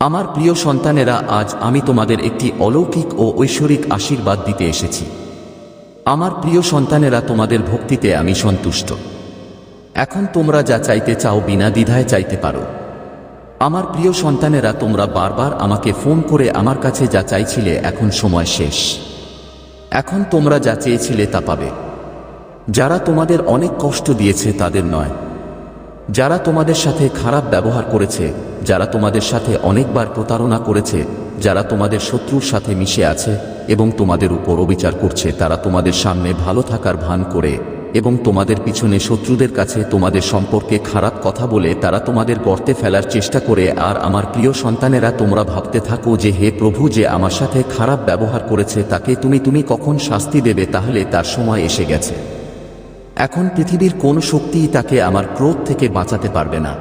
আমার প্রিয় সন্তানেরা, আজ আমি তোমাদের একটি অলৌকিক ও ঐশ্বরিক আশীর্বাদ দিতে এসেছি। আমার প্রিয় সন্তানেরা, তোমাদের ভক্তিতে আমি সন্তুষ্ট। এখন তোমরা যা চাইতে চাও বিনা দ্বিধায় চাইতে পারো। আমার প্রিয় সন্তানেরা, তোমরা বারবার আমাকে ফোন করে আমার কাছে যা চাইছিলে এখন সময় শেষ। এখন তোমরা যা চেয়েছিলে তা পাবে। যারা তোমাদের অনেক কষ্ট দিয়েছে তাদের নয়। যারা তোমাদের সাথে খারাপ ব্যবহার করেছে, যারা তোমাদের সাথে অনেকবার প্রতারণা করেছে, যারা তোমাদের শত্রুর সাথে মিশে আছে এবং তোমাদের উপর অবিচার করছে, তারা তোমাদের সামনে ভালো থাকার ভান করে এবং তোমাদের পিছনে শত্রুদের কাছে তোমাদের সম্পর্কে খারাপ কথা বলে তারা তোমাদের গর্তে ফেলার চেষ্টা করে। আর আমার প্রিয় সন্তানেরা, তোমরা ভাবতে থাকো যে হে প্রভু, যে আমার সাথে খারাপ ব্যবহার করেছে, তাকে তুমি তুমি কখন শাস্তি দেবে, তাহলে তার সময় এসে গেছে। এখন পৃথিবীর কোন শক্তিই তাকে আমার ক্রোধ থেকে বাঁচাতে পারবে না।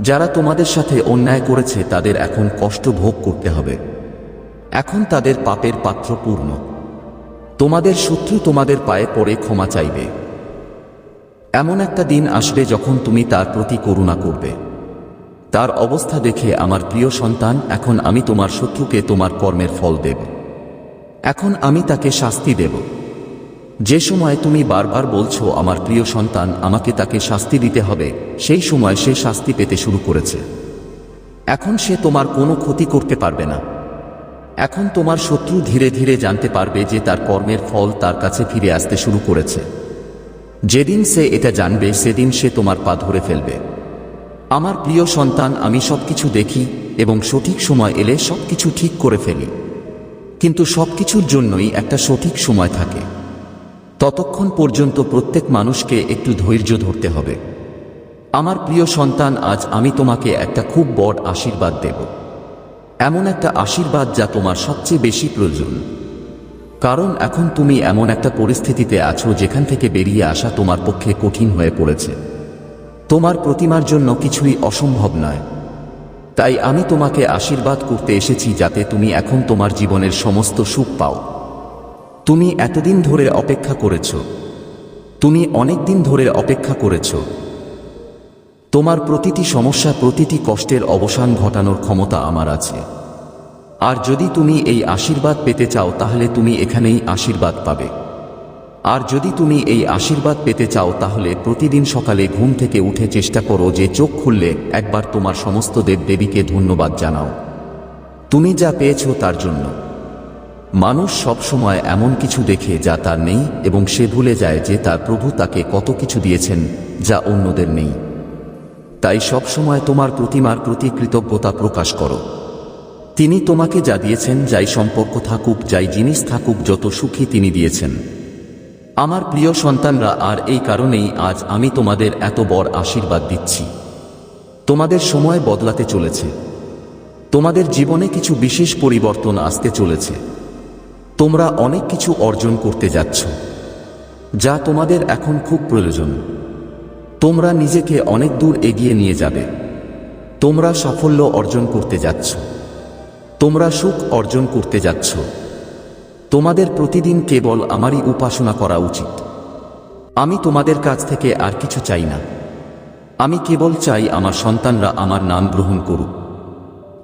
যারা তোমাদের সাথে অন্যায় করেছে, তাদের এখন কষ্ট ভোগ করতে হবে। এখন তাদের পাপের পাত্র পূর্ণ। তোমাদের শত্রু তোমাদের পায়ে পড়ে ক্ষমা চাইবে। এমন একটা দিন আসবে যখন তুমি তার প্রতি করুণা করবে। তার অবস্থা দেখে আমার প্রিয় সন্তান, এখন আমি তোমার শত্রুকে তোমার কর্মের ফল দেব। এখন আমি তাকে শাস্তি দেব। যে সময় তুমি বারবার বলছো, আমার প্রিয় সন্তান, আমাকে তাকে শাস্তি দিতে হবে, সেই সময় সে শাস্তি পেতে শুরু করেছে। এখন সে তোমার কোনো ক্ষতি করতে পারবে না। এখন তোমার শত্রু ধীরে ধীরে জানতে পারবে যে তার কর্মের ফল তার কাছে ফিরে আসতে শুরু করেছে। যেদিন সে এটা জানবে, সেদিন সে তোমার পা ধরে ফেলবে। আমার প্রিয় সন্তান, আমি সবকিছু দেখি এবং সঠিক সময় এলে সবকিছু ঠিক করে ফেলি। কিন্তু সব কিছুর জন্যই একটা সঠিক সময় থাকে। ততক্ষণ পর্যন্ত প্রত্যেক মানুষকে একটু ধৈর্য ধরতে হবে। আমার প্রিয় সন্তান, আজ আমি তোমাকে একটা খুব বড় আশীর্বাদ দেব। এমন একটা আশীর্বাদ যা তোমার সবচেয়ে বেশি প্রয়োজন। কারণ এখন তুমি এমন একটা পরিস্থিতিতে আছো যেখান থেকে বেরিয়ে আসা তোমার পক্ষে কঠিন হয়ে পড়েছে। তোমার প্রতিমার জন্য কিছুই অসম্ভব নয়। তাই আমি তোমাকে আশীর্বাদ করতে এসেছি যাতে তুমি এখন তোমার জীবনের সমস্ত সুখ পাও। তুমি এতদিন ধরে অপেক্ষা করেছ। তুমি অনেক দিন ধরে অপেক্ষা করেছ। তোমার প্রতিটি সমস্যা, প্রতিটি কষ্টের অবসান ঘটানোর ক্ষমতা আমার আছে। আর যদি তুমি এই আশীর্বাদ পেতে চাও, তাহলে তুমি এখানেই আশীর্বাদ পাবে। আর যদি তুমি এই আশীর্বাদ পেতে চাও, তাহলে প্রতিদিন সকালে ঘুম থেকে উঠে চেষ্টা করো যে চোখ খুললে একবার তোমার সমস্ত দেবদেবীকে ধন্যবাদ জানাও। তুমি যা পেয়েছ তার জন্য। মানুষ সবসময় এমন কিছু দেখে যা তার নেই এবং সে ভুলে যায় যে তার প্রভু তাকে কত কিছু দিয়েছেন যা অন্যদের নেই। তাই সবসময় তোমার প্রতিমার প্রতি কৃতজ্ঞতা প্রকাশ করো। তিনি তোমাকে যা দিয়েছেন, যাই সম্পর্ক থাকুক, যাই জিনিস থাকুক, যত সুখী তিনি দিয়েছেন। আমার প্রিয় সন্তানরা, আর এই কারণেই আজ আমি তোমাদের এত বড় আশীর্বাদ দিচ্ছি। তোমাদের সময় বদলাতে চলেছে। তোমাদের জীবনে কিছু বিশেষ পরিবর্তন আসতে চলেছে। তোমরা অনেক কিছু অর্জন করতে যাচ্ছ, যা তোমাদের এখন খুব প্রয়োজন। তোমরা নিজেকে অনেক দূর এগিয়ে নিয়ে যাবে। তোমরা সাফল্য অর্জন করতে যাচ্ছ। তোমরা সুখ অর্জন করতে যাচ্ছ। তোমাদের প্রতিদিন কেবল আমারই উপাসনা করা উচিত। আমি তোমাদের কাছ থেকে আর কিছু চাই না। আমি কেবল চাই আমার সন্তানরা আমার নাম গ্রহণ করুক।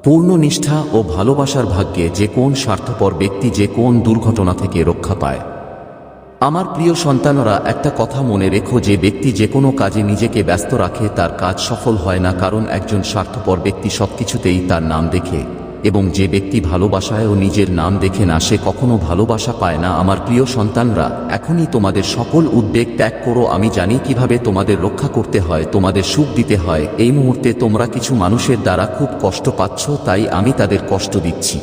পূর্ণ নিষ্ঠা ও ভালোবাসার ভাগ্যে যে কোন স্বার্থপর ব্যক্তি যে কোন দুর্ঘটনা থেকে রক্ষা পায়। আমার প্রিয় সন্তানরা, একটা কথা মনে রেখো, যে ব্যক্তি যে কোনো কাজে নিজেকে ব্যস্ত রাখে, তার কাজ সফল হয় না কারণ একজন স্বার্থপর ব্যক্তি সবকিছুতেই তার নাম দেখে। এবং যে ব্যক্তি ভালোবাসায় ও নিজের নাম দেখে না, সে কখনো ভালোবাসা পায় না। আমার প্রিয় সন্তানরা, এখনই তোমাদের সকল উদ্বেগ ত্যাগ করো। আমি জানি কীভাবে তোমাদের রক্ষা করতে হয়, তোমাদের সুখ দিতে হয়। এই মুহূর্তে তোমরা কিছু মানুষের দ্বারা খুব কষ্ট পাচ্ছ, তাই আমি তাদের কষ্ট দিচ্ছি।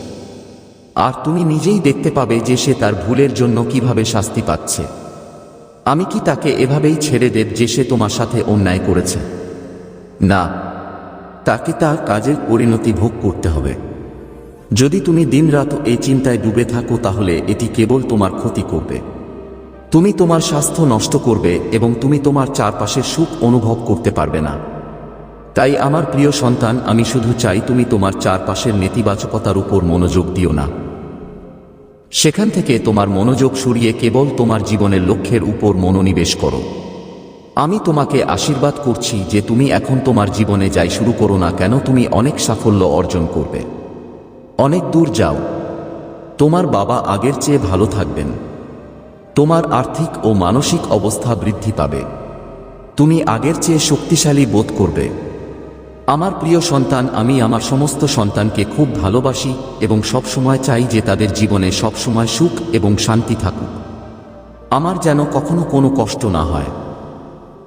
আর তুমি নিজেই দেখতে পাবে যে সে তার ভুলের জন্য কীভাবে শাস্তি পাচ্ছে। আমি কি তাকে এভাবেই ছেড়ে দেব যে সে তোমার সাথে অন্যায় করেছে? না, তাকে তার কাজের পরিণতি ভোগ করতে হবে। যদি তুমি দিনরাত এই চিন্তায় ডুবে থাকো, তাহলে এটি কেবল তোমার ক্ষতি করবে। তুমি তোমার স্বাস্থ্য নষ্ট করবে এবং তুমি তোমার চারপাশের সুখ অনুভব করতে পারবে না। তাই আমার প্রিয় সন্তান, আমি শুধু চাই তুমি তোমার চারপাশের নেতিবাচকতার উপর মনোযোগ দিও না। সেখান থেকে তোমার মনোযোগ সরিয়ে কেবল তোমার জীবনের লক্ষ্যের উপর মনোনিবেশ করো। আমি তোমাকে আশীর্বাদ করছি যে তুমি এখন তোমার জীবনে যাই শুরু করো না কেন, তুমি অনেক সাফল্য অর্জন করবে। অনেক দূর যাও। তোমার বাবা আগের চেয়ে ভালো থাকবেন। তোমার আর্থিক ও মানসিক অবস্থা বৃদ্ধি পাবে। তুমি আগের চেয়ে শক্তিশালী বোধ করবে। আমার প্রিয় সন্তান, আমি আমার সমস্ত সন্তানকে খুব ভালোবাসি এবং সবসময় চাই যে তাদের জীবনে সবসময় সুখ এবং শান্তি থাকুক। আমার যেন কখনো কোনো কষ্ট না হয়।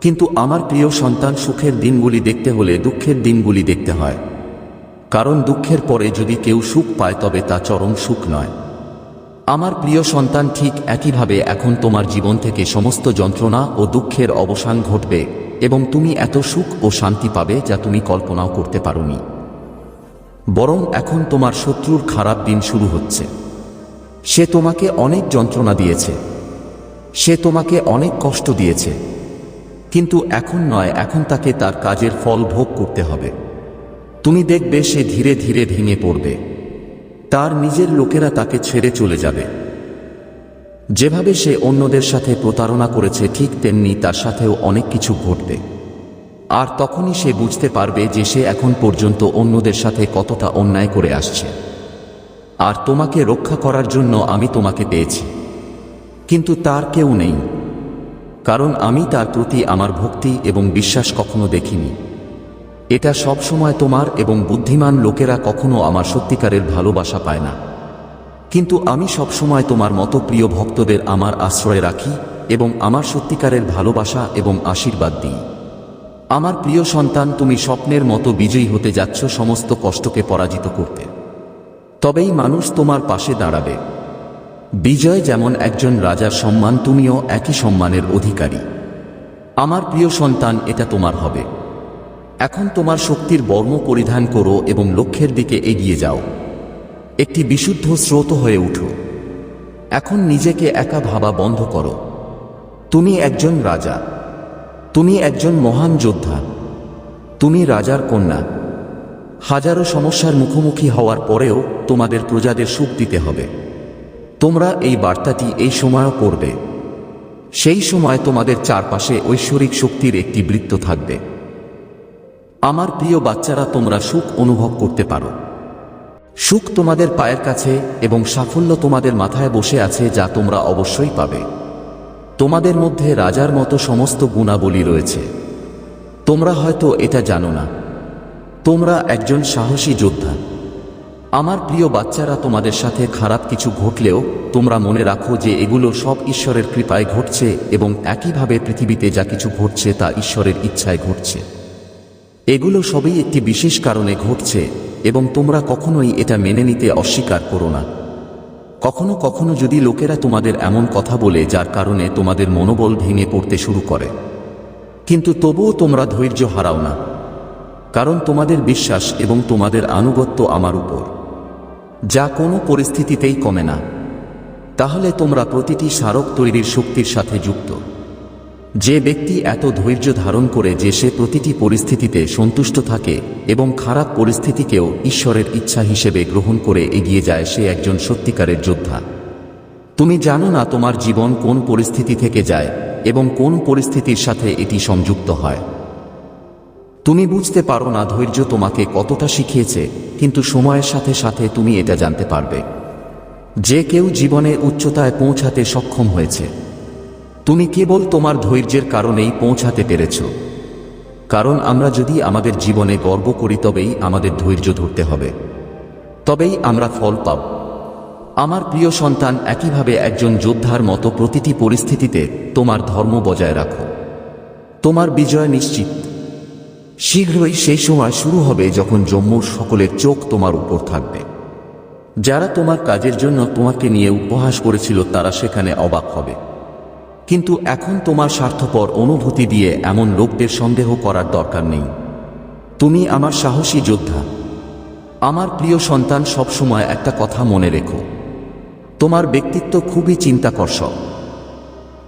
কিন্তু আমার প্রিয় সন্তান, সুখের দিনগুলি দেখতে হলে দুঃখের দিনগুলি দেখতে হয়। কারণ দুঃখের পরে যদি কেউ সুখ পায় তবে তা চরম সুখ নয়। আমার প্রিয় সন্তান, ঠিক একইভাবে এখন তোমার জীবন থেকে সমস্ত যন্ত্রণা ও দুঃখের অবসান ঘটবে এবং তুমি এত সুখ ও শান্তি পাবে যা তুমি কল্পনাও করতে পারোনি। বরং এখন তোমার শত্রুর খারাপ দিন শুরু হচ্ছে। সে তোমাকে অনেক যন্ত্রণা দিয়েছে। সে তোমাকে অনেক কষ্ট দিয়েছে। কিন্তু এখন নয়, এখন তাকে তার কাজের ফল ভোগ করতে হবে। তুমি দেখবে সে ধীরে ধীরে ভেঙে পড়বে। তার নিজের লোকেরা তাকে ছেড়ে চলে যাবে। যেভাবে সে অন্যদের সাথে প্রতারণা করেছে, ঠিক তেমনি তার সাথেও অনেক কিছু ঘটবে। আর তখনই সে বুঝতে পারবে যে সে এখন পর্যন্ত অন্যদের সাথে কতটা অন্যায় করে আসছে। আর তোমাকে রক্ষা করার জন্য আমি তোমাকে পেয়েছি। কিন্তু তার কেউ নেই। কারণ আমি তার প্রতি আমার ভক্তি এবং বিশ্বাস কখনো দেখিনি। এটা সব সময় তোমার এবং বুদ্ধিমান লোকেরা কখনো আমার সত্যিকারের ভালোবাসা পায় না। কিন্তু আমি সব সময় তোমার মতো প্রিয় ভক্তদের আমার আশ্রয় রাখি এবং আমার সত্যিকারের ভালোবাসা এবং আশীর্বাদ দিই। আমার প্রিয় সন্তান, তুমি স্বপ্নের মতো বিজয়ী হতে যাচ্ছ, সমস্ত কষ্টকে পরাজিত করতে। তবেই মানুষ তোমার পাশে দাঁড়াবে। বিজয় যেমন একজন রাজার সম্মান, তুমিও একই সম্মানের অধিকারী। আমার প্রিয় সন্তান, এটা তোমার হবে। এখন তোমার শক্তির বর্ম পরিধান করো এবং লক্ষ্যের দিকে এগিয়ে যাও। একটি বিশুদ্ধ স্রোত হয়ে উঠো। এখন নিজেকে একা ভাবা বন্ধ করো। তুমি একজন রাজা। তুমি একজন মহান যোদ্ধা। তুমি রাজার কন্যা। হাজারো সমস্যার মুখোমুখি হওয়ার পরেও তোমাদের প্রজাদের সুখ দিতে হবে। তোমরা এই বার্তাটি এই সময়ও করবে সেই সময় তোমাদের চারপাশে ঐশ্বরিক শক্তির একটি বৃত্ত থাকবে। আমার প্রিয় বাচ্চারা, তোমরা সুখ অনুভব করতে পারো। সুখ তোমাদের পায়ের কাছে এবং সাফল্য তোমাদের মাথায় বসে আছে, যা তোমরা অবশ্যই পাবে। তোমাদের মধ্যে রাজার মতো সমস্ত গুণাবলী রয়েছে। তোমরা হয়তো এটা জানো না। তোমরা একজন সাহসী যোদ্ধা। আমার প্রিয় বাচ্চারা, তোমাদের সাথে খারাপ কিছু ঘটলেও তোমরা মনে রাখো যে এগুলো সব ঈশ্বরের কৃপায় ঘটছে এবং একইভাবে পৃথিবীতে যা কিছু ঘটছে তা ঈশ্বরের ইচ্ছায় ঘটছে। এগুলো সবই একটি বিশেষ কারণে ঘটছে, এবং তোমরা কখনোই এটা মেনে নিতে অস্বীকার করো না। কখনো কখনো যদি লোকেরা তোমাদের এমন কথা বলে যার কারণে তোমাদের মনোবল ভেঙে পড়তে শুরু করে। কিন্তু তবুও তোমরা ধৈর্য হারাও না, কারণ তোমাদের বিশ্বাস এবং তোমাদের আনুগত্য আমার উপর। যা কোনো পরিস্থিতিতেই কমে না। তাহলে তোমরা প্রতিটি স্মারক তৈরির শক্তির সাথে যুক্ত। যে ব্যক্তি এত ধৈর্য ধারণ করে যে সে প্রতিটি পরিস্থিতিতে সন্তুষ্ট থাকে এবং খারাপ পরিস্থিতিকেও ঈশ্বরের ইচ্ছা হিসেবে গ্রহণ করে এগিয়ে যায় সে একজন সত্যিকারের যোদ্ধা। তুমি জানো না তোমার জীবন কোন পরিস্থিতি থেকে যায় এবং কোন পরিস্থিতির সাথে এটি সংযুক্ত হয়। তুমি বুঝতে পারো না ধৈর্য তোমাকে কতটা শিখিয়েছে, কিন্তু সময়ের সাথে সাথে তুমি এটা জানতে পারবে। যে কেউ জীবনে উচ্চতায় পৌঁছাতে সক্ষম হয়েছে। তুমি কেবল তোমার ধৈর্যের কারণেই পৌঁছাতে পেরেছ। কারণ আমরা যদি আমাদের জীবনে গর্ব করি, তবেই আমাদের ধৈর্য ধরতে হবে। তবেই আমরা ফল পাব। আমার প্রিয় সন্তান, একইভাবে একজন যোদ্ধার মতো প্রতিটি পরিস্থিতিতে তোমার ধর্ম বজায় রাখো। তোমার বিজয় নিশ্চিত। শীঘ্রই সেই সময় শুরু হবে যখন জম্মুর সকলের চোখ তোমার উপর থাকবে। যারা তোমার কাজের জন্য তোমাকে নিয়ে উপহাস করেছিল, তারা সেখানে অবাক হবে। কিন্তু এখন তোমার স্বার্থপর অনুভূতি দিয়ে এমন লোকদের সন্দেহ করার দরকার নেই। তুমি আমার সাহসী যোদ্ধা। আমার প্রিয় সন্তান সবসময় একটা কথা মনে রেখো। তোমার ব্যক্তিত্ব খুবই চিন্তাকর্ষক।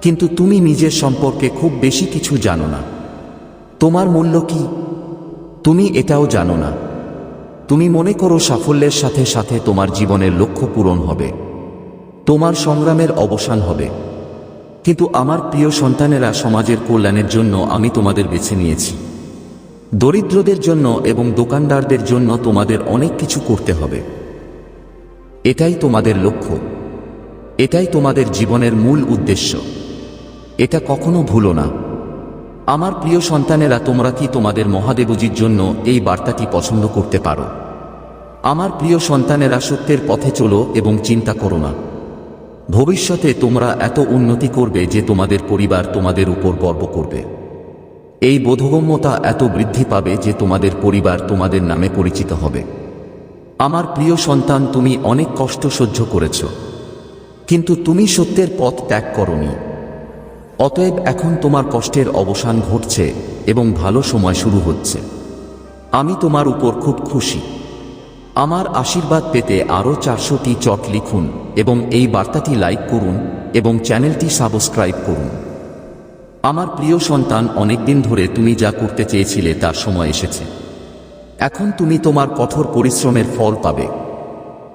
কিন্তু তুমি নিজের সম্পর্কে খুব বেশি কিছু জানো না। তোমার মূল্য কি? তুমি এটাও জানো না। তুমি মনে করো সাফল্যের সাথে সাথে তোমার জীবনের লক্ষ্য পূরণ হবে। তোমার সংগ্রামের অবসান হবে। কিন্তু আমার প্রিয় সন্তানেরা সমাজের কল্যাণের জন্য আমি তোমাদের বেছে নিয়েছি। দরিদ্রদের জন্য এবং দোকানদারদের জন্য তোমাদের অনেক কিছু করতে হবে। এটাই তোমাদের লক্ষ্য। এটাই তোমাদের জীবনের মূল উদ্দেশ্য। এটা কখনো ভুলো না। আমার প্রিয় সন্তানেরা, তোমরা কি তোমাদের মহাদেবজির জন্য এই বার্তাটি পছন্দ করতে পারো? আমার প্রিয় সন্তানেরা, সত্যের পথে চলো এবং চিন্তা করো না। ভবিষ্যতে তোমরা এত উন্নতি করবে যে তোমাদের পরিবার তোমাদের উপর গর্ব করবে। এই বোধগম্যতা এত বৃদ্ধি পাবে যে তোমাদের পরিবার তোমাদের নামে পরিচিত হবে। আমার প্রিয় সন্তান, তুমি অনেক কষ্ট সহ্য করেছ। কিন্তু তুমি সত্যের পথ ত্যাগ করনি। অতএব এখন তোমার কষ্টের অবসান ঘটছে এবং ভালো সময় শুরু হচ্ছে। আমি তোমার উপর খুব খুশি। আমার আশীর্বাদ পেতে আরও চারশোটি চট লিখুন এবং এই বার্তাটি লাইক করুন এবং চ্যানেলটি সাবস্ক্রাইব করুন। আমার প্রিয় সন্তান, অনেকদিন ধরে তুমি যা করতে চেয়েছিলে তার সময় এসেছে। এখন তুমি তোমার কঠোর পরিশ্রমের ফল পাবে।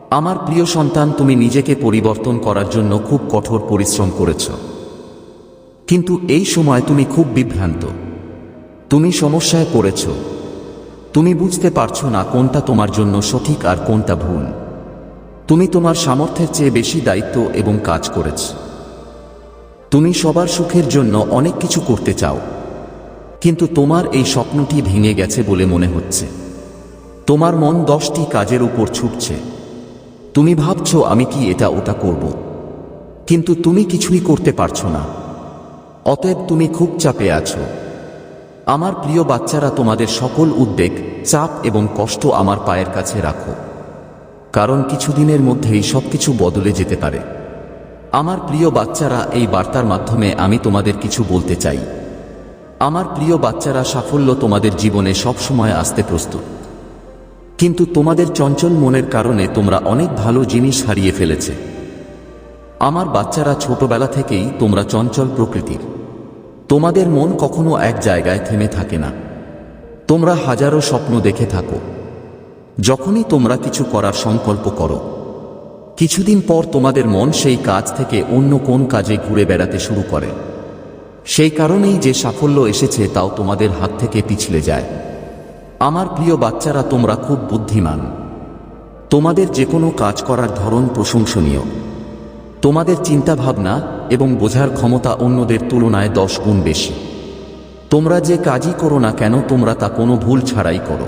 আমার প্রিয় সন্তান, তুমি নিজেকে পরিবর্তন করার জন্য খুব কঠোর পরিশ্রম করেছ। কিন্তু এই সময় তুমি খুব বিভ্রান্ত। তুমি সমস্যায় পড়েছ। তুমি বুঝতে পারছ না কোনটা তোমার জন্য সঠিক আর কোনটা ভুল। তুমি তোমার সামর্থ্যের চেয়ে বেশি দায়িত্ব এবং কাজ করেছ। তুমি সবার সুখের জন্য অনেক কিছু করতে চাও। কিন্তু তোমার এই স্বপ্নটি ভেঙে গেছে বলে মনে হচ্ছে। তোমার মন দশটি কাজের উপর ছুটছে। তুমি ভাবছ, আমি কি এটা ওটা করব। কিন্তু তুমি কিছুই করতে পারছ না। অতএব তুমি খুব চাপে আছো। আমার প্রিয় বাচ্চারা, তোমাদের সকল উদ্বেগ, চাপ এবং কষ্ট আমার পায়ের কাছে রাখো। কারণ কিছুদিনের মধ্যেই সবকিছু বদলে যেতে পারে। আমার প্রিয় বাচ্চারা, এই বার্তার মাধ্যমে আমি তোমাদের কিছু বলতে চাই। আমার প্রিয় বাচ্চারা, সাফল্য তোমাদের জীবনে সবসময় আসতে প্রস্তুত। কিন্তু তোমাদের চঞ্চল মনের কারণে তোমরা অনেক ভালো জিনিস হারিয়ে ফেলেছে। আমার বাচ্চারা ছোটবেলা থেকেই তোমরা চঞ্চল প্রকৃতির। তোমাদের মন কখনো এক জায়গায় থেমে থাকে না। তোমরা হাজারো স্বপ্ন দেখে থাকো। যখনই তোমরা কিছু করার সংকল্প করো, কিছুদিন পর তোমাদের মন সেই কাজ থেকে অন্য কোন কাজে ঘুরে বেড়াতে শুরু করে। সেই কারণেই যে সাফল্য এসেছে তাও তোমাদের হাত থেকে পিছলে যায়। আমার প্রিয় বাচ্চারা, তোমরা খুব বুদ্ধিমান। তোমাদের যে কোনো কাজ করার ধরন প্রশংসনীয়। তোমাদের চিন্তাভাবনা এবং বোঝার ক্ষমতা অন্যদের তুলনায় দশ গুণ বেশি। তোমরা যে কাজই করো না কেন, তোমরা তা কোনো ভুল ছাড়াই করো।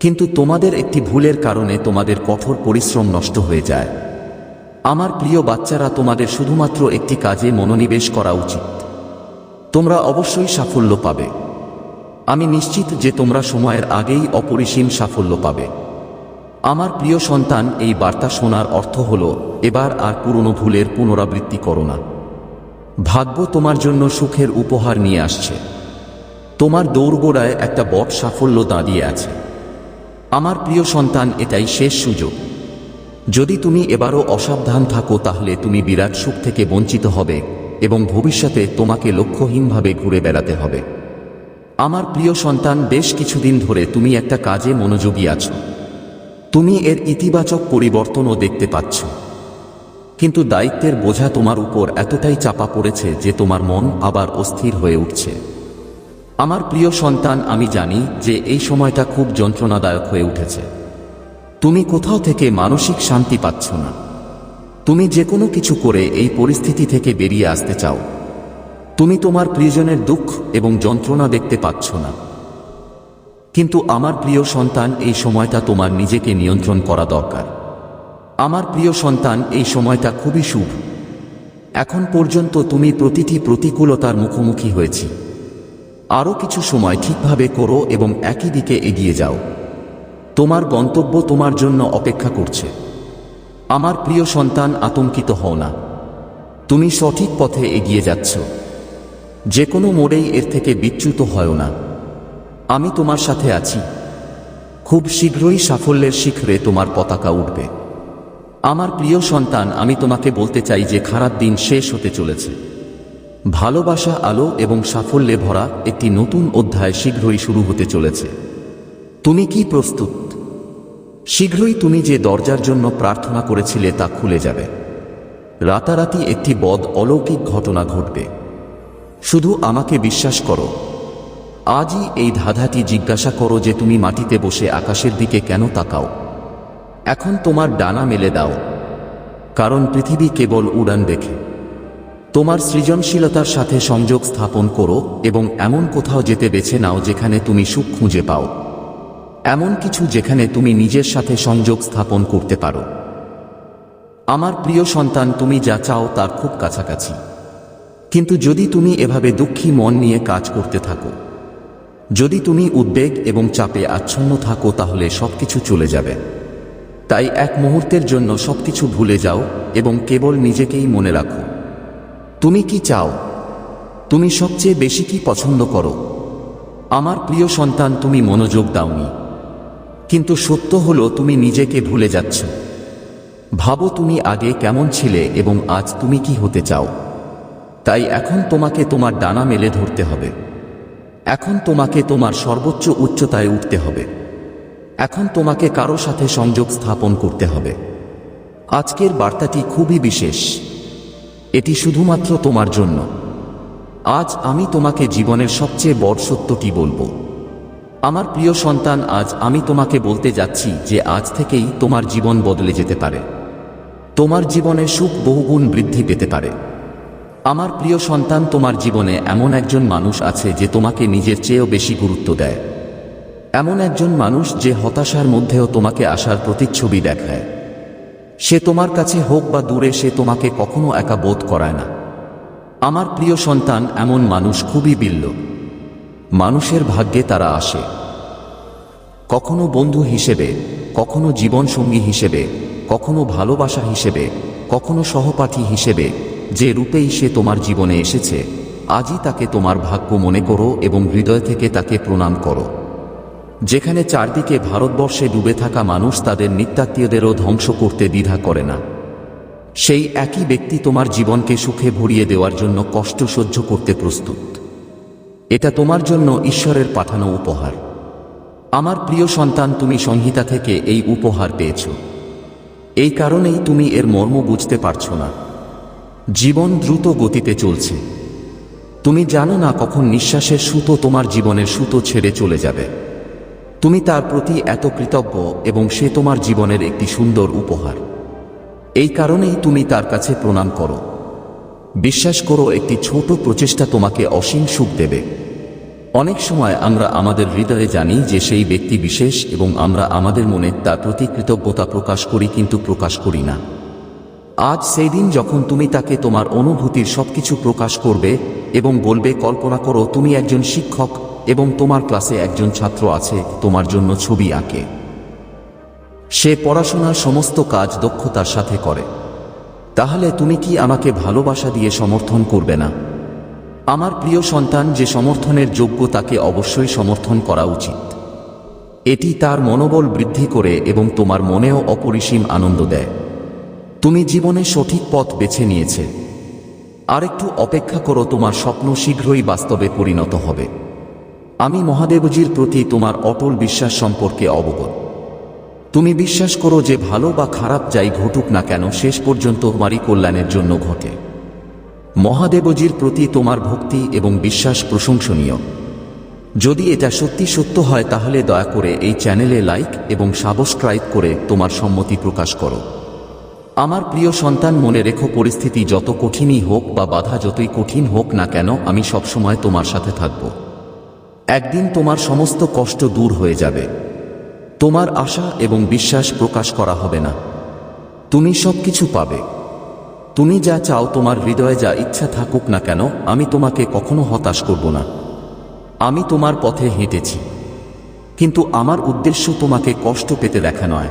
কিন্তু তোমাদের একটি ভুলের কারণে তোমাদের কঠোর পরিশ্রম নষ্ট হয়ে যায়। আমার প্রিয় বাচ্চারা, তোমাদের শুধুমাত্র একটি কাজে মনোনিবেশ করা উচিত। তোমরা অবশ্যই সাফল্য পাবে। আমি নিশ্চিত যে তোমরা সময়ের আগেই অপরিসীম সাফল্য পাবে। আমার প্রিয় সন্তান, এই বার্তা শোনার অর্থ হল, এবার আর পুরনো ভুলের পুনরাবৃত্তি করো না। ভাগ্য তোমার জন্য সুখের উপহার নিয়ে আসছে। তোমার দৌড়গোড়ায় একটা বট সাফল্য দাঁড়িয়ে আছে। আমার প্রিয় সন্তান, এটাই শেষ সুযোগ। যদি তুমি এবারও অসাবধান থাকো, তাহলে তুমি বিরাট সুখ থেকে বঞ্চিত হবে এবং ভবিষ্যতে তোমাকে লক্ষ্যহীনভাবে ঘুরে বেড়াতে হবে। আমার প্রিয় সন্তান, বেশ কিছুদিন ধরে তুমি একটা কাজে মনোযোগী আছো। তুমি এর ইতিবাচক পরিবর্তনও দেখতে পাচ্ছ। কিন্তু দায়িত্বের বোঝা তোমার উপর এতটাই চাপা পড়েছে যে তোমার মন আবার অস্থির হয়ে উঠছে। আমার প্রিয় সন্তান, আমি জানি যে এই সময়টা খুব যন্ত্রণাদায়ক হয়ে উঠেছে। তুমি কোথাও থেকে মানসিক শান্তি পাচ্ছ না। তুমি যে কোনো কিছু করে এই পরিস্থিতি থেকে বেরিয়ে আসতে চাও। তুমি তোমার প্রিয়জনের দুঃখ এবং যন্ত্রণা দেখতে পাচ্ছ না। কিন্তু আমার প্রিয় সন্তান এই সময়টা তোমার নিজেকে নিয়ন্ত্রণ করা দরকার। আমার প্রিয় সন্তান, এই সময়টা খুবই শুভ। এখন পর্যন্ত তুমি প্রতিটি প্রতিকূলতার মুখোমুখি হয়েছি। আরও কিছু সময় ঠিকভাবে করো এবং একই দিকে এগিয়ে যাও। তোমার গন্তব্য তোমার জন্য অপেক্ষা করছে। আমার প্রিয় সন্তান, আতঙ্কিত হও না। তুমি সঠিক পথে এগিয়ে যাচ্ছ। যে কোনো মোড়েই এর থেকে বিচ্যুত হয় না। আমি তোমার সাথে আছি। খুব শীঘ্রই সাফল্যের শিখরে তোমার পতাকা উঠবে। আমার প্রিয় সন্তান, আমি তোমাকে বলতে চাই যে খারাপ দিন শেষ হতে চলেছে। ভালোবাসা, আলো এবং সাফল্যে ভরা একটি নতুন অধ্যায় শীঘ্রই শুরু হতে চলেছে। তুমি কি প্রস্তুত? শীঘ্রই তুমি যে দরজার জন্য প্রার্থনা করেছিলে তা খুলে যাবে। রাতারাতি একটি বদ অলৌকিক ঘটনা ঘটবে। শুধু আমাকে বিশ্বাস করো আজই এই ধাঁধাটি জিজ্ঞাসা করো যে তুমি মাটিতে বসে আকাশের দিকে কেন তাকাও। এখন তোমার ডানা মেলে দাও, কারণ পৃথিবী কেবল উড়ান দেখে। তোমার সৃজনশীলতার সাথে সংযোগ স্থাপন করো এবং এমন কোথাও যেতে বেছে নাও যেখানে তুমি সুখ খুঁজে পাও। এমন কিছু যেখানে তুমি নিজের সাথে সংযোগ স্থাপন করতে পারো। আমার প্রিয় সন্তান, তুমি যা চাও তার খুব কাছাকাছি। কিন্তু যদি তুমি এভাবে দুঃখী মন নিয়ে কাজ করতে থাকো যদি তুমি উদ্বেগ এবং চাপে আচ্ছন্ন থাকো, তাহলে সবকিছু চলে যাবে। তাই এক মুহূর্তের জন্য সবকিছু ভুলে যাও এবং কেবল নিজেকেই মনে রাখো। তুমি কি চাও? তুমি সবচেয়ে বেশি কি পছন্দ করো? আমার প্রিয় সন্তান, তুমি মনোযোগ দাওনি। কিন্তু সত্য হলো, তুমি নিজেকে ভুলে যাচ্ছ। ভাবো তুমি আগে কেমন ছিলে এবং আজ তুমি কি হতে চাও। তাই এখন তোমাকে তোমার ডানা মেলে ধরতে হবে। এখন তোমাকে তোমার সর্বোচ্চ উচ্চতায় উঠতে হবে। এখন তোমাকে কারও সাথে সংযোগ স্থাপন করতে হবে। আজকের বার্তাটি খুবই বিশেষ। এটি শুধুমাত্র তোমার জন্য। আজ আমি তোমাকে জীবনের সবচেয়ে বড় সত্যটি বলব। আমার প্রিয় সন্তান, আজ আমি তোমাকে বলতে যাচ্ছি যে আজ থেকেই তোমার জীবন বদলে যেতে পারে। তোমার জীবনে সুখ বহুগুণ বৃদ্ধি পেতে পারে। আমার প্রিয় সন্তান, তোমার জীবনে এমন একজন মানুষ আছে যে তোমাকে নিজের চেয়েও বেশি গুরুত্ব দেয়। এমন একজন মানুষ যে হতাশার মধ্যেও তোমাকে আসার প্রতিচ্ছবি দেখায়। সে তোমার কাছে হোক বা দূরে, সে তোমাকে কখনো একা বোধ করায় না। আমার প্রিয় সন্তান, এমন মানুষ খুবই বিল্ল। মানুষের ভাগ্যে তারা আসে। কখনো বন্ধু হিসেবে, কখনো জীবনসঙ্গী হিসেবে, কখনো ভালোবাসা হিসেবে, কখনো সহপাঠী হিসেবে যে রূপেই সে তোমার জীবনে এসেছে, আজই তাকে তোমার ভাগ্য মনে করো এবং হৃদয় থেকে তাকে প্রণাম করো। যেখানে চারদিকে ভারতবর্ষে ডুবে থাকা মানুষ তাদের নিত্যাত্মীয়দেরও ধ্বংস করতে দ্বিধা করে না। সেই একই ব্যক্তি তোমার জীবনকে সুখে ভরিয়ে দেওয়ার জন্য কষ্ট সহ্য করতে প্রস্তুত। এটা তোমার জন্য ঈশ্বরের পাঠানো উপহার। আমার প্রিয় সন্তান, তুমি সংহিতা থেকে এই উপহার পেয়েছ। এই কারণেই তুমি এর মর্ম বুঝতে পারছ না। জীবন দ্রুত গতিতে চলছে। তুমি জানো না কখন নিঃশ্বাসের সুতো তোমার জীবনের সুতো ছেড়ে চলে যাবে। তুমি তার প্রতি এত কৃতজ্ঞ এবং সে তোমার জীবনের একটি সুন্দর উপহার। এই কারণেই তুমি তার কাছে প্রণাম করো। বিশ্বাস করো, একটি ছোট প্রচেষ্টা তোমাকে অসীম সুখ দেবে। অনেক সময় আমরা আমাদের হৃদয়ে জানি যে সেই ব্যক্তি বিশেষ এবং আমরা আমাদের মনে তার প্রতি কৃতজ্ঞতা প্রকাশ করি কিন্তু প্রকাশ করি না। আজ সেই দিন যখন তুমি তাকে তোমার অনুভূতির সবকিছু প্রকাশ করবে এবং বলবে, কল্পনা করো, তুমি একজন শিক্ষক এবং তোমার ক্লাসে একজন ছাত্র আছে, তোমার জন্য ছবি আঁকে। সে পড়াশোনার সমস্ত কাজ দক্ষতার সাথে করে। তাহলে তুমি কি আমাকে ভালোবাসা দিয়ে সমর্থন করবে না? আমার প্রিয় সন্তান, যে সমর্থনের যোগ্য তাকে অবশ্যই সমর্থন করা উচিত। এটি তার মনোবল বৃদ্ধি করে এবং তোমার মনেও অপরিসীম আনন্দ দেয়। তুমি জীবনে সঠিক পথ বেছে নিয়েছে। আরেকটু অপেক্ষা করো, তোমার স্বপ্ন শীঘ্রই বাস্তবে পরিণত হবে। আমি মহাদেবজির প্রতি তোমার অটল বিশ্বাস সম্পর্কে অবগত। তুমি বিশ্বাস করো যে ভালো বা খারাপ যাই ঘটুক না কেন, শেষ পর্যন্ত তোমারই কল্যাণের জন্য ঘটে। মহাদেবজির প্রতি তোমার ভক্তি এবং বিশ্বাস প্রশংসনীয়। যদি এটা সত্যি সত্য হয়, তাহলে দয়া করে এই চ্যানেলে লাইক এবং সাবস্ক্রাইব করে তোমার সম্মতি প্রকাশ করো। আমার প্রিয় সন্তান, মনে রেখো পরিস্থিতি যত কঠিনই হোক বা বাধা যতই কঠিন হোক না কেন, আমি সবসময় তোমার সাথে থাকব। একদিন তোমার সমস্ত কষ্ট দূর হয়ে যাবে। তোমার আশা এবং বিশ্বাস প্রকাশ করা হবে না। তুমি সব কিছু পাবে। তুমি যা চাও, তোমার হৃদয়ে যা ইচ্ছা থাকুক না কেন, আমি তোমাকে কখনো হতাশ করব না। আমি তোমার পথে হেঁটেছি। কিন্তু আমার উদ্দেশ্য তোমাকে কষ্ট পেতে দেখা নয়।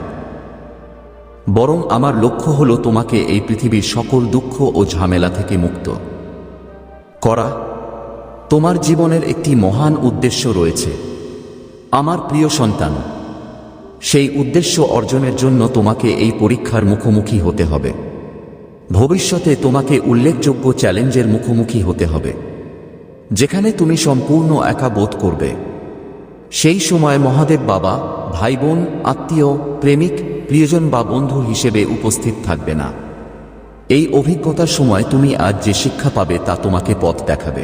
বরং আমার লক্ষ্য হলো তোমাকে এই পৃথিবীর সকল দুঃখ ও ঝামেলা থেকে মুক্ত। করা, তোমার জীবনের একটি মহান উদ্দেশ্য রয়েছে। আমার প্রিয় সন্তান, সেই উদ্দেশ্য অর্জনের জন্য তোমাকে এই পরীক্ষার মুখোমুখি হতে হবে। ভবিষ্যতে তোমাকে উল্লেখযোগ্য চ্যালেঞ্জের মুখোমুখি হতে হবে। যেখানে তুমি সম্পূর্ণ একা বোধ করবে। সেই সময় মহাদেব বাবা, ভাই বোন, আত্মীয়, প্রেমিক প্রিয়জন বা বন্ধু হিসেবে উপস্থিত থাকবে না। এই অভিজ্ঞতার সময় তুমি আজ যে শিক্ষা পাবে তা তোমাকে পথ দেখাবে।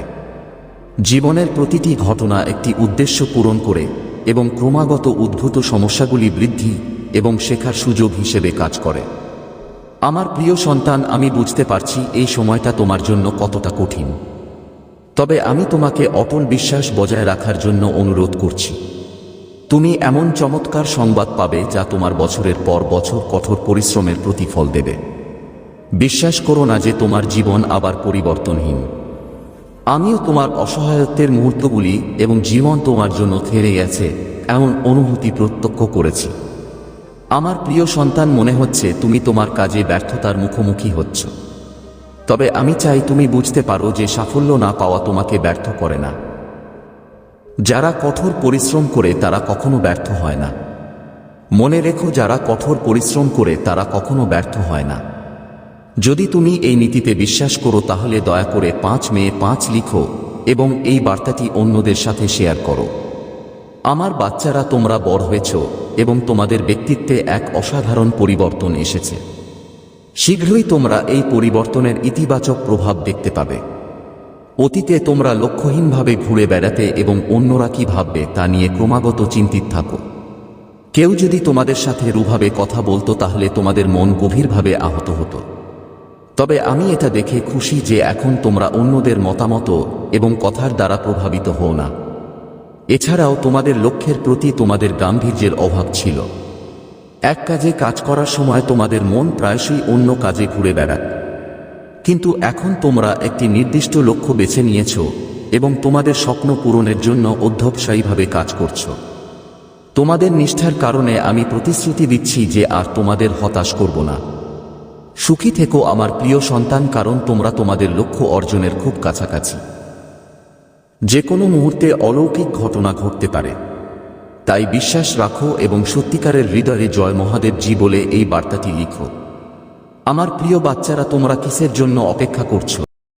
জীবনের প্রতিটি ঘটনা একটি উদ্দেশ্য পূরণ করে এবং ক্রমাগত উদ্ভূত সমস্যাগুলি বৃদ্ধি এবং শেখার সুযোগ হিসেবে কাজ করে। আমার প্রিয় সন্তান, আমি বুঝতে পারছি এই সময়টা তোমার জন্য কতটা কঠিন। তবে আমি তোমাকে অটল বিশ্বাস বজায় রাখার জন্য অনুরোধ করছি। তুমি এমন চমৎকার সংবাদ পাবে যা তোমার বছরের পর বছর কঠোর পরিশ্রমের প্রতিফল দেবে। বিশ্বাস করো না যে তোমার জীবন আবার পরিবর্তনহীন। আমিও তোমার অসহায়ত্বের মুহূর্তগুলি এবং জীবন তোমার জন্য থেরে গেছে এমন অনুভূতি প্রত্যক্ষ করেছি। আমার প্রিয় সন্তান, মনে হচ্ছে তুমি তোমার কাজে ব্যর্থতার মুখোমুখি হচ্ছ। তবে আমি চাই তুমি বুঝতে পারো যে সাফল্য না পাওয়া তোমাকে ব্যর্থ করে না। যারা কঠোর পরিশ্রম করে তারা কখনো ব্যর্থ হয় না। মনে রেখো যারা কঠোর পরিশ্রম করে তারা কখনো ব্যর্থ হয় না। যদি তুমি এই নীতিতে বিশ্বাস করো তাহলে দয়া করে পাঁচ মেয়ে পাঁচ লিখো এবং এই বার্তাটি অন্যদের সাথে শেয়ার করো। আমার বাচ্চারা তোমরা বড় হয়েছ এবং তোমাদের ব্যক্তিত্বে এক অসাধারণ পরিবর্তন এসেছে। শীঘ্রই তোমরা এই পরিবর্তনের ইতিবাচক প্রভাব দেখতে পাবে। অতীতে তোমরা লক্ষ্যহীনভাবে ঘুরে বেড়াতে এবং অন্যরা কি ভাববে তা নিয়ে ক্রমাগত চিন্তিত থাকো। কেউ যদি তোমাদের সাথে রুভাবে কথা বলতো তাহলে তোমাদের মন গভীরভাবে আহত হতো। তবে আমি এটা দেখে খুশি যে এখন তোমরা অন্যদের মতামত এবং কথার দ্বারা প্রভাবিত হও না। এছাড়াও তোমাদের লক্ষ্যের প্রতি তোমাদের গাম্ভীর্যের অভাব ছিল। এক কাজে কাজ করার সময় তোমাদের মন প্রায়শই অন্য কাজে ঘুরে বেড়ায়। কিন্তু এখন তোমরা একটি নির্দিষ্ট লক্ষ্য বেছে নিয়েছ এবং তোমাদের স্বপ্ন পূরণের জন্য অধ্যবসায়ীভাবে কাজ করছ। তোমাদের নিষ্ঠার কারণে আমি প্রতিশ্রুতি দিচ্ছি যে আর তোমাদের হতাশ করব না। সুখী থেকো আমার প্রিয় সন্তান, কারণ তোমরা তোমাদের লক্ষ্য অর্জনের খুব কাছাকাছি। যে কোনো মুহূর্তে অলৌকিক ঘটনা ঘটতে পারে। তাই বিশ্বাস রাখো এবং সত্যিকারের হৃদয়ে জয় মহাদেব জি বলে এই বার্তাটি লিখো। আমার প্রিয় বাচ্চারা তোমরা কিসের জন্য অপেক্ষা করছ?